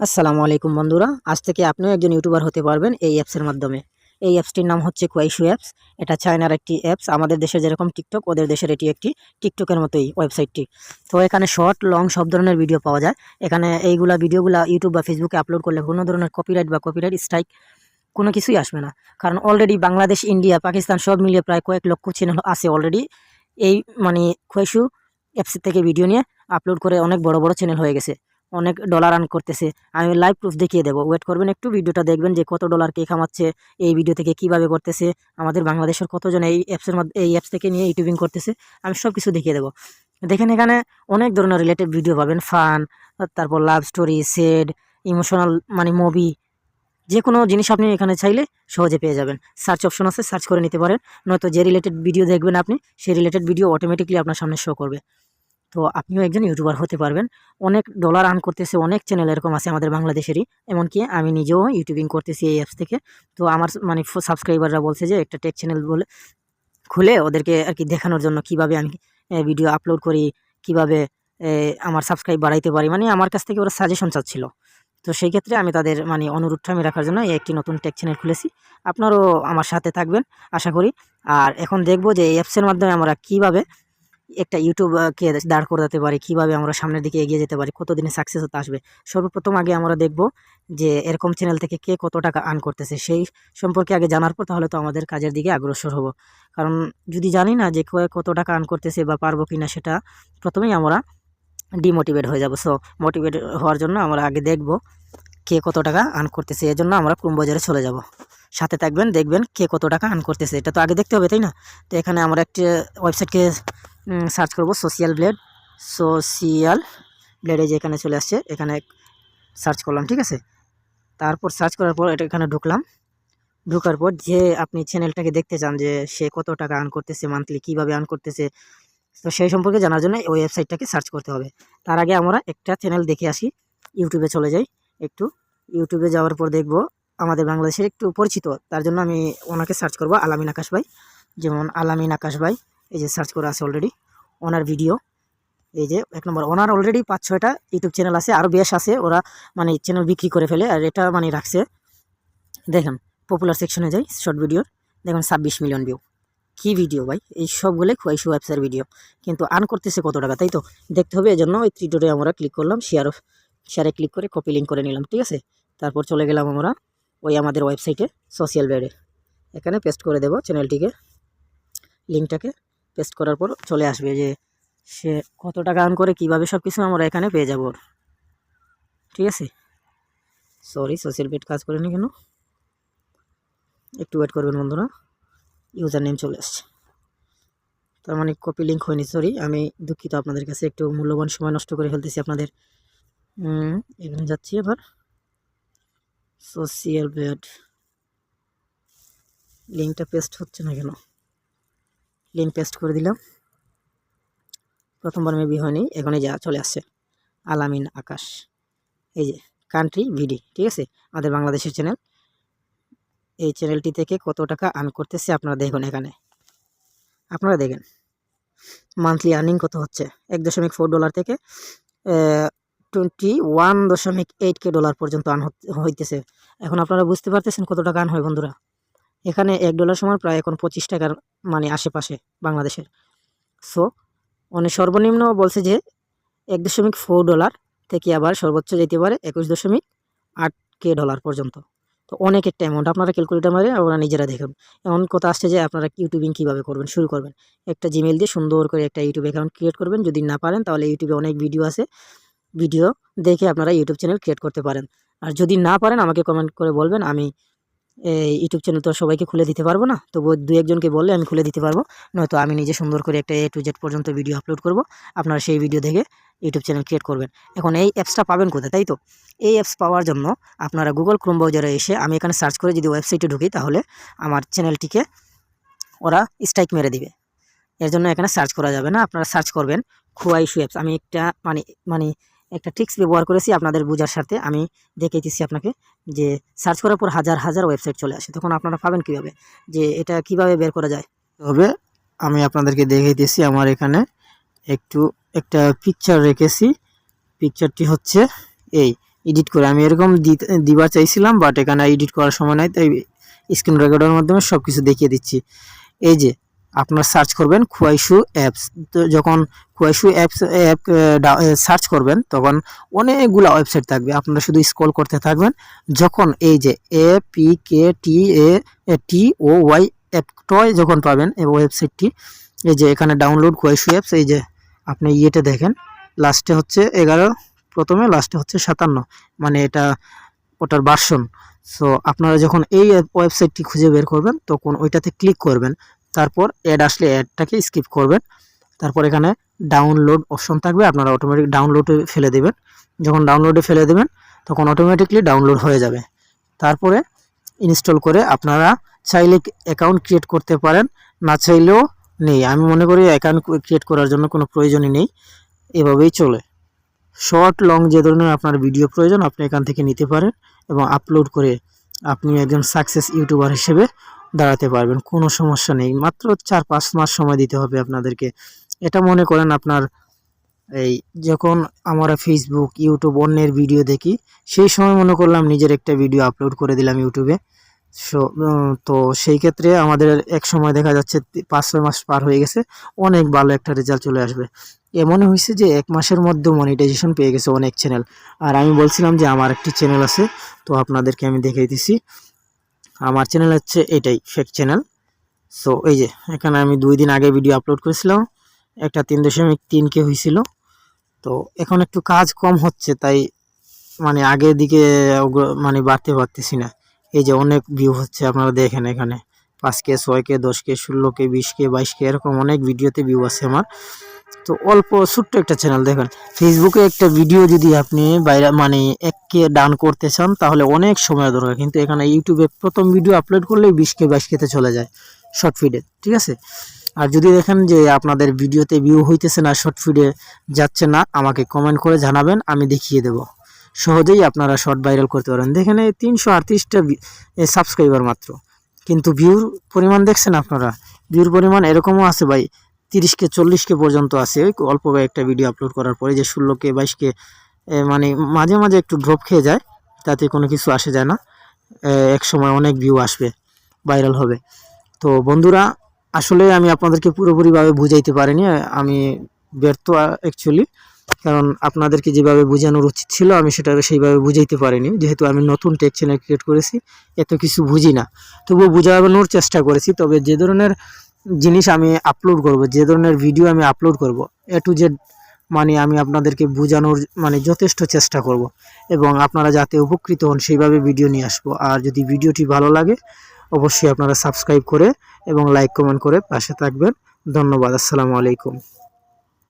আসসালামু আলাইকুম বন্ধুরা, আজ থেকে আপনিও একজন ইউটিউবার হতে পারবেন এই অ্যাপসের মাধ্যমে। এই অ্যাপসটির নাম হচ্ছে কোয়াইশু অ্যাপস এটা চায়নার একটি অ্যাপস আমাদের দেশে যেরকম টিকটক ওদের দেশের এটি একটি টিকটকের মতোই ওয়েবসাইটটি তো এখানে শর্ট লং সব ধরনের ভিডিও পাওয়া যায়। এখানে এইগুলা ভিডিওগুলো ইউটিউব বা ফেসবুকে আপলোড করলে কোনো ধরনের কপিরাইট বা কপিরাইট স্ট্রাইক কোনো কিছুই আসবে না। কারণ অলরেডি বাংলাদেশ ইন্ডিয়া পাকিস্তান সব মিলিয়ে প্রায় কয়েক লক্ষ চ্যানেল আছে অলরেডি এই মানে কোয়াইশু অ্যাপসের থেকে ভিডিও নিয়ে আপলোড করে অনেক বড় বড় চ্যানেল হয়ে গেছে। অনেক ডলার আর্ন করতেছে। আমি লাইভ প্রুফ দেখিয়ে দেবো। ওয়েট করবেন একটু, ভিডিওটা দেখবেন যে কত ডলার কে কামাচ্ছে এই ভিডিও থেকে কীভাবে করতেছে। আমাদের বাংলাদেশের কতজন এই অ্যাপসের মধ্যে, এই অ্যাপস থেকে নিয়ে ইউটিউবিং করতেছে, আমি সব কিছু দেখিয়ে দেবো। দেখেন এখানে অনেক ধরনের রিলেটেড ভিডিও পাবেন। ফান তারপর লাভ স্টোরি সেড ইমোশনাল মানে মুভি যে কোনো জিনিস আপনি এখানে চাইলে সহজে পেয়ে যাবেন। সার্চ অপশন আছে সার্চ করে নিতে পারেন। নয়তো যে রিলেটেড ভিডিও দেখবেন আপনি, সেই রিলেটেড ভিডিও অটোমেটিকলি আপনার সামনে শো করবে। তো আপনিও একজন ইউটিউবার হতে পারবেন। অনেক ডলার আর্ন করতেছে, অনেক চ্যানেল এরকম আছে আমাদের বাংলাদেশেরই। এমনকি আমি নিজেও ইউটিউবিং করতেছি এই অ্যাপস থেকে। তো আমার মানে সাবস্ক্রাইবাররা বলছে যে, একটা টেক চ্যানেল বলে, খুলে ওদেরকে আর কি দেখানোর জন্য কীভাবে আমি ভিডিও আপলোড করি, কীভাবে আমার সাবস্ক্রাইব বাড়াইতে পারি। মানে আমার কাছ থেকে ওরা সাজেশন চাচ্ছিল। তো সেই ক্ষেত্রে আমি তাদের মানে অনুরোধটা আমি রাখার জন্য একটি নতুন টেক চ্যানেল খুলেছি। আপনারাও আমার সাথে থাকবেন, আশা করি। আর এখন দেখব যে এই অ্যাপসের মাধ্যমে আমরা কীভাবে একটা ইউটিউবকে দাঁড় করাতে পারি, কীভাবে আমরা সামনের দিকে এগিয়ে যেতে পারি কতদিনে সাকসেস হতে আসবে। সর্বপ্রথম আগে আমরা দেখব যে এরকম চ্যানেল থেকে কে কত টাকা আর্ন করতেছে, সেই সম্পর্কে আগে জানার পর তাহলে তো আমাদের কাজের দিকে অগ্রসর হব। কারণ যদি জানি না যে কত টাকা আর্ন করতেছে বা পারব কি না সেটা প্রথমেই আমরা ডিমোটিভেট হয়ে যাব। সো মোটিভেট হওয়ার জন্য আমরা আগে দেখব কে কত টাকা আর্ন করতেছে এর জন্য আমরা বাজারে চলে যাব। সাথে থাকবেন, দেখবেন কে কত টাকা আর্ন করতেছে, এটা তো আগে দেখতে হবে, তাই না? তো এখানে আমরা একটি ওয়েবসাইটকে সার্চ করব সোশিয়াল ব্লেড সোশিয়াল ব্লেডে যে এখানে চলে আসছে, এখানে সার্চ করলাম, ঠিক আছে? তারপর সার্চ করার পর এটা এখানে ঢুকলাম। ঢুকার পর যে আপনি চ্যানেলটাকে দেখতে চান যে সে কত টাকা আর্ন করতেছে মান্থলি কীভাবে আর্ন করতেছে, তো সেই সম্পর্কে জানার জন্য ওই ওয়েবসাইটটাকে সার্চ করতে হবে। তার আগে আমরা একটা চ্যানেল দেখে আসি ইউটিউবে চলে যাই, একটু ইউটিউবে যাওয়ার পর দেখব আমাদের বাংলাদেশের একটু পরিচিত, তার জন্য আমি ওনাকে সার্চ করব আলামিন আকাশ ভাই। যেমন আলামিন আকাশ ভাই এই যে সার্চ করা আছে অলরেডি ওনার ভিডিও এই যে এক নম্বর ওনার অলরেডি পাঁচ ছয়টা ইউটিউব চ্যানেল আছে আরও বেশ আছে, ওরা মানে চ্যানেল বিক্রি করে ফেলে, আর এটা মানে রাখছে। দেখেন পপুলার সেকশনে যাই শর্ট ভিডিওর দেখুন ছাব্বিশ মিলিয়ন ভিউ কী ভিডিও ভাই? এই সবগুলো খুয়াইশু অ্যাপসের ভিডিও কিন্তু আর্ন করতেছে কত টাকা, তাই তো? দেখতে হবে, এজন্য ওই ত্রিটোরে আমরা ক্লিক করলাম শেয়ার শেয়ারে ক্লিক করে কপি লিঙ্ক করে নিলাম, ঠিক আছে? তারপর চলে গেলাম আমরা ওই আমাদের ওয়েবসাইটে সোশ্যাল বেডে এখানে পেস্ট করে দেব চ্যানেলটিকে লিঙ্কটাকে পেস্ট করার পর চলে আসবে যে সে কত টাকা আর্ন করে, কীভাবে সব কিছু আমরা এখানে পেয়ে যাব ঠিক আছে? সরি সোশ্যাল বেড কাজ করেনি কেন? একটু ওয়েট করবেন বন্ধুরা। ইউজার নেম চলে আসছে। তার মানে কপি লিঙ্ক হয়নি সরি আমি দুঃখিত আপনাদের কাছে, একটু মূল্যবান সময় নষ্ট করে ফেলতেছি আপনাদের। এখানে যাচ্ছি এবার। সোশিয়াল বেড লিঙ্কটা পেস্ট হচ্ছে না কেন? লিঙ্ক পেস্ট করে দিলাম। প্রথমবার মেবি হয়নি, এখনই যা চলে আসছে। আলামিন আকাশ। এই যে কান্ট্রি ভিডি ঠিক আছে? আমাদের বাংলাদেশের চ্যানেল এই চ্যানেলটি থেকে কত টাকা আর্ন করতেছে আপনারা দেখুন এখানে। আপনারা দেখেন। মান্থলি আর্নিং কত হচ্ছে? এক দশমিক ফোর ডলার থেকে টোয়েন্টি ওয়ান দশমিক এইট কে ডলার পর্যন্ত আর্ন হইতেছে। এখন আপনারা বুঝতে পারতেছেন কত টাকা আর্ন হয় বন্ধুরা? এখানে এক ডলার সমান প্রায় এখন পঁচিশ টাকার মানে আশেপাশে বাংলাদেশের। সো মানে সর্বনিম্ন বলছে যে এক দশমিক ফোর ডলার থেকে আবার সর্বোচ্চ যেতে পারে একুশ দশমিক আট কে ডলার পর্যন্ত। তো অনেক একটা অ্যামাউন্ট আপনারা ক্যালকুলেটার মারে আপনারা নিজেরা দেখুন। এমন কথা আসছে যে আপনারা ইউটিউবিং কীভাবে করবেন, শুরু করবেন। একটা জিমেল দিয়ে সুন্দর করে একটা ইউটিউব অ্যাকাউন্ট ক্রিয়েট করবেন। যদি না পারেন তাহলে ইউটিউবে অনেক ভিডিও আছে। ভিডিও দেখে আপনারা ইউটিউব চ্যানেল ক্রিয়েট করতে পারেন। আর যদি না পারেন আমাকে কমেন্ট করে বলবেন, আমি ইউটিউব চ্যানেল তো সবাইকে খুলে দিতে পারব না। তবু দু একজনকে বললে আমি খুলে দিতে পারব। নয়তো আমি নিজে সুন্দর করে একটা এ টু জেড পর্যন্ত ভিডিও আপলোড করব। আপনারা সেই ভিডিও দেখে ইউটিউব চ্যানেল ক্রিয়েট করবেন। এখন এই অ্যাপসটা পাবেন কোথায়, তাই তো? এই অ্যাপস পাওয়ার জন্য আপনারা গুগল ক্রোম ব্রাউজারে এসে আমি এখানে সার্চ করে যদি ওয়েবসাইটে ঢুকি, তাহলে আমার চ্যানেলটিকে ওরা স্ট্রাইক মেরে দিবে। এর জন্য এখানে সার্চ করা যাবে না। আপনারা সার্চ করবেন খুয়াইশু অ্যাপস আমি একটা মানে মানে একটা ট্রিক্স ব্যবহার করেছি আপনাদের বোঝার সাথে। আমি দেখাইতেছি আপনাকে যে সার্চ করার পর হাজার হাজার ওয়েবসাইট চলে আসে। তখন আপনারা পাবেন কীভাবে? যে এটা কীভাবে বের করা যায়? তবে আমি আপনাদেরকে দেখাইতেছি, আমার এখানে একটু একটা পিকচার রেখেছি। পিকচারটি হচ্ছে এই এডিট করে। আমি এরকম দিবার চাইছিলাম বাট এখানে এডিট করার সময় নাই, তাই স্ক্রিন রেকর্ডের মাধ্যমে সব কিছু দেখিয়ে দিচ্ছি। এই যে আপনার সার্চ করবেন খুয়াইশু অ্যাপস তো যখন খুয়াইশু অ্যাপস অ্যাপ সার্চ করবেন, তখন অনেকগুলো ওয়েবসাইট থাকবে। আপনারা শুধু স্ক্রল করতে থাকবেন। যখন এই যে A P K T A T O Y অ্যাপটয় যখন পাবেন, এই ওয়েবসাইটটি এই যে এখানে ডাউনলোড খুয়াইশু অ্যাপস এই যে আপনি ইয়েতে দেখেন লাস্টে হচ্ছে এগারো, প্রথমে লাস্টে হচ্ছে সাতান্ন মানে এটা ওটার বার্সন সো আপনারা যখন এই ওয়েবসাইটটি খুঁজে বের করবেন, তখন ওইটাতে ক্লিক করবেন। তারপর অ্যাড আসলে অ্যাডটাকে স্কিপ করবেন। তারপর এখানে ডাউনলোড অপশন থাকবে, আপনারা অটোমেটিক ডাউনলোডে ফেলে দেবেন। যখন ডাউনলোডে ফেলে দেবেন, তখন অটোমেটিকলি ডাউনলোড হয়ে যাবে। তারপরে ইনস্টল করে আপনারা চাইলে অ্যাকাউন্ট ক্রিয়েট করতে পারেন, না চাইলেও নেই। আমি মনে করি অ্যাকাউন্ট ক্রিয়েট করার জন্য কোনো প্রয়োজনই নেই। এভাবেই চলে। শর্ট লং যে ধরনের আপনার ভিডিও প্রয়োজন, আপনি এখান থেকে নিতে পারেন এবং আপলোড করে আপনি একজন সাকসেস ইউটিউবার হিসেবে দাঁড়াতে পারবেন, কোনো সমস্যা নেই। মাত্র চার পাঁচ মাস সময় দিতে হবে আপনাদেরকে। এটা মনে করেন আপনার এই যখন আমরা ফেসবুক ইউটিউব অন্যের ভিডিও দেখি, সেই সময় মনে করলাম নিজের একটা ভিডিও আপলোড করে দিলাম ইউটিউবে সো তো সেই ক্ষেত্রে আমাদের এক সময় দেখা যাচ্ছে পাঁচ ছয় মাস পার হয়ে গেছে, অনেক ভালো একটা রেজাল্ট চলে আসবে। এমন হয়েছে যে এক মাসের মধ্যে মনিটাইজেশন পেয়ে গেছে অনেক চ্যানেল আর আমি বলছিলাম যে আমার একটি চ্যানেল আছে, তো আপনাদেরকে আমি দেখিয়ে দিছি আমার চ্যানেল হচ্ছে এটাই ফেক চ্যানেল সো এই যে, এখানে আমি দুই দিন আগে ভিডিও আপলোড করেছিলাম। একটা তিন দশমিক তিন কে হয়েছিল। তো, এখন একটু কাজ কম হচ্ছে, তাই মানে আগের দিকে মানে বাড়তে পারতেছি না। এই যে অনেক ভিউ হচ্ছে আপনারা দেখেন এখানে। পাঁচ কে, ছয় কে, দশ কে, ষোলো কে, বিশ কে, বাইশ কে, এরকম অনেক ভিডিওতে ভিউ আছে আমার। তো অল্প ছোট্ট একটা চ্যানেল দেখেন। ফেসবুকে একটা ভিডিও যদি আপনি বাইরে মানে এককে ডান করতে চান, তাহলে অনেক সময় দরকার। কিন্তু এখানে ইউটিউবে প্রথম ভিডিও আপলোড করলেই বিশ কে, বাইশ কেতে চলে যায় শর্ট ফিডে ঠিক আছে? আর যদি দেখেন যে আপনাদের ভিডিওতে ভিউ হইতেছে না শর্ট ফিডে যাচ্ছে না, আমাকে কমেন্ট করে জানাবেন, আমি দেখিয়ে দেব। সহজেই আপনারা শর্ট ভাইরাল করতে পারেন। দেখেন এই তিনশো আটত্রিশটা সাবস্ক্রাইবার মাত্র। কিন্তু ভিউর পরিমাণ দেখছেন আপনারা? ভিউর পরিমাণ এরকমও আছে ভাই। তিরিশকে, চল্লিশকে পর্যন্ত আছে। অল্প একটা ভিডিও আপলোড করার পরে যে ষোলোকে, বাইশকে মানে মাঝে মাঝে একটু ড্রপ খেয়ে যায়, তাতে কোনো কিছু আসে যায় না। এক সময় অনেক ভিউ আসবে ভাইরাল হবে। তো বন্ধুরা, আসলে আমি আপনাদেরকে পুরোপুরিভাবে বুঝাইতে পারিনি আমি ব্যর্থ অ্যাকচুয়ালি কারণ আপনাদেরকে যেভাবে বোঝানোর উচিত ছিল, আমি সেটা সেইভাবে বুঝাইতে পারিনি। যেহেতু আমি নতুন টেক চ্যানেল ক্রিয়েট করেছি, এত কিছু বুঝি না। তবুও বোঝানোর চেষ্টা করেছি, তবে যে ধরনের জিনিস আমি আপলোড করব, যে ধরনের ভিডিও আমি আপলোড করব এ টু জেড মানে আমি আপনাদেরকে বোঝানোর মানে যথেষ্ট চেষ্টা করব। এবং আপনারা যাতে উপকৃত হন, সেইভাবে ভিডিও নিয়ে আসব। আর যদি ভিডিওটি ভালো লাগে, অবশ্যই আপনারা সাবস্ক্রাইব করে এবং লাইক কমেন্ট করে পাশে থাকবেন। ধন্যবাদ, আসসালামু আলাইকুম।